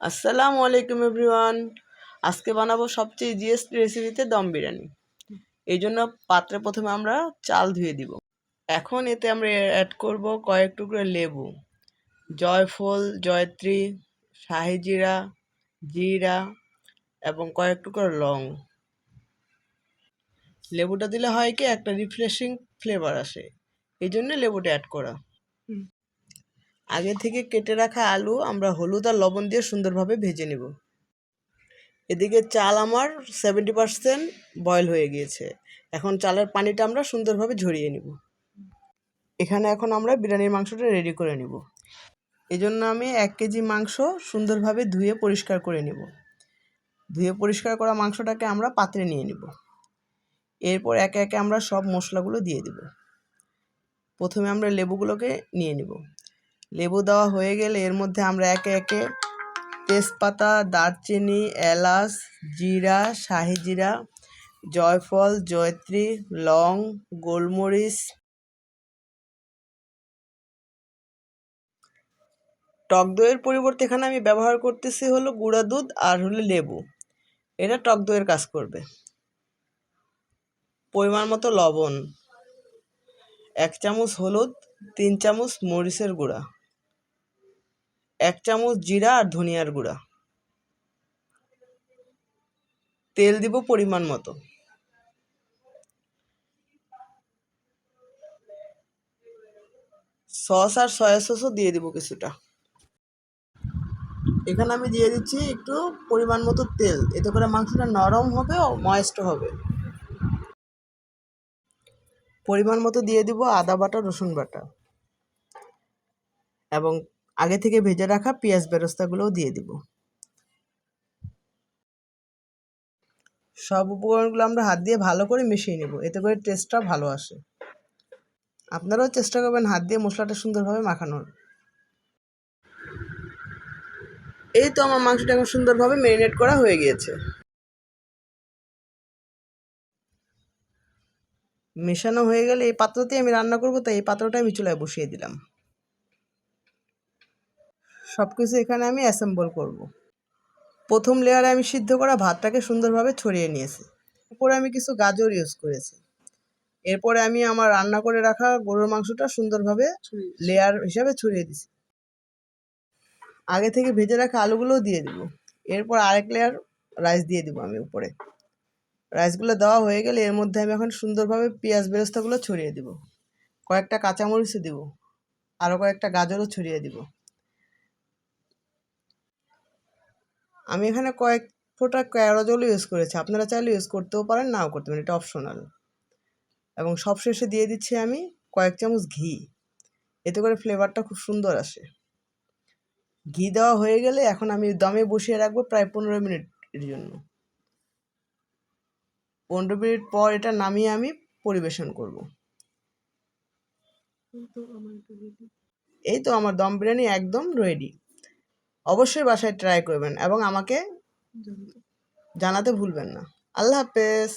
আসসালামু আলাইকুম এভরিওয়ান। আজকে বানাবো সবচেয়ে ইজিয়েস্ট রেসিপিতে দম বিরিয়ানি। এই জন্য পাত্রে প্রথমে আমরা চাল ধুয়ে দিব। এখন এতে আমরা অ্যাড করব কয়েক টুকরো লেবু, জয়ফল, জয়ত্রী, শাহি জিরা জিরা এবং কয়েক টুকরো লং। লেবুটা দিলে হয় কি একটা রিফ্রেশিং ফ্লেভার আসে। এই জন্য লেবুটা অ্যাড করা। আগে থেকে কেটে রাখা আলু আমরা হলুদ আর লবণ দিয়ে সুন্দরভাবে ভেজে নেব। এদিকে চাল আমার সেভেন্টি পারসেন্ট বয়েল হয়ে গিয়েছে। এখন চালের পানিটা আমরা সুন্দরভাবে ঝরিয়ে নিব। এখানে এখন আমরা বিরিয়ানির মাংসটা রেডি করে নিব। এই জন্য আমি এক কেজি মাংস সুন্দরভাবে ধুয়ে পরিষ্কার করে নিব। ধুয়ে পরিষ্কার করা মাংসটাকে আমরা পাত্রে নিয়ে নিব। এরপর একে একে আমরা সব মশলাগুলো দিয়ে দিব। প্রথমে আমরা লেবুগুলোকে নিয়ে নিব। লেবু দেওয়া হয়ে গেলে এর মধ্যে আমরা একে একে তেজপাতা, দারচিনি, এলাচ, জিরা, শাহি জিরা, জয়ফল, জয়ত্রী, লং, গোলমরিচ, টক দইয়ের পরিবর্তে এখানে আমি ব্যবহার করতেছি হলো গুঁড়া দুধ আর হলো লেবু। এটা টক দইয়ের কাজ করবে। পরিমাণ মতো লবণ, এক চামচ হলুদ, তিন চামচ মরিচের গুঁড়া। এক চামচ জিরা আর ধনিয়ার গুঁড়া। তেল দিব পরিমাণ মতো। সস আর সয়া সসও দিয়ে দিব কিছুটা। এখানে আমি দিয়ে দিচ্ছি একটু পরিমাণ মতো তেল। এতে করে মাংসটা নরম হবে ও ময়েস্ট হবে। পরিমাণ মতো দিয়ে দিব আদা বাটা, রসুন বাটা। এবং আগে থেকে ভেজে রাখা পেঁয়াজ বেরস্তাগুলোও দিয়ে দিব। সব উপকরণগুলো আমরা হাত দিয়ে ভালো করে মিশিয়ে নেব, এতে করে টেস্টটা ভালো আসে। আপনারাও চেষ্টা করবেন হাত দিয়ে মশলাটা সুন্দরভাবে মাখানোর। এই তো আমার মাংসটা এখন সুন্দরভাবে ম্যারিনেট করা হয়ে গিয়েছে। মেশানো হয়ে গেলে এই পাত্রতে আমি রান্না করব, তাই এই পাত্রটা আমি চুলায় বসিয়ে দিলাম। সব কিছু এখানে আমি অ্যাসেম্বল করব। প্রথম লেয়ারে আমি সিদ্ধ করা ভাতটাকে সুন্দরভাবে ছড়িয়ে নিয়েছি। উপরে আমি কিছু গাজর ইউজ করেছি। এরপরে আমি আমার রান্না করে রাখা গরুর মাংসটা সুন্দরভাবে লেয়ার হিসাবে ছড়িয়ে দিছি আগে থেকে ভেজে রাখা আলুগুলোও দিয়ে দিব। এরপর আরেক লেয়ার রাইস দিয়ে দিব আমি উপরে। রাইসগুলো দেওয়া হয়ে গেলে এর মধ্যে আমি এখন সুন্দরভাবে পেঁয়াজ বেরস্তাগুলো ছড়িয়ে দিব। কয়েকটা কাঁচামরিচও দিব। আরও কয়েকটা গাজরও ছড়িয়ে দিব। আমি এখানে কয়েক ফোঁটা ক্যারোজল ইউজ করেছি। আপনারা চাইলে ইউজ করতেও পারেন নাও করতে পারেন এটা অপশনাল এবং সবশেষে দিয়ে দিচ্ছি আমি কয়েক চামচ ঘি। এতে করে ফ্লেভারটা খুব সুন্দর আসে। ঘি দেওয়া হয়ে গেলে এখন আমি দমে বসিয়ে রাখব প্রায় পনেরো মিনিটের জন্য। পনেরো মিনিট পর এটা নামিয়ে আমি পরিবেশন করব। এই তো আমার দম বিরিয়ানি একদম রেডি অবশ্যই বাসায় ট্রাই করবেন এবং আমাকে জানাতে ভুলবেন না। আল্লাহ হাফেজ।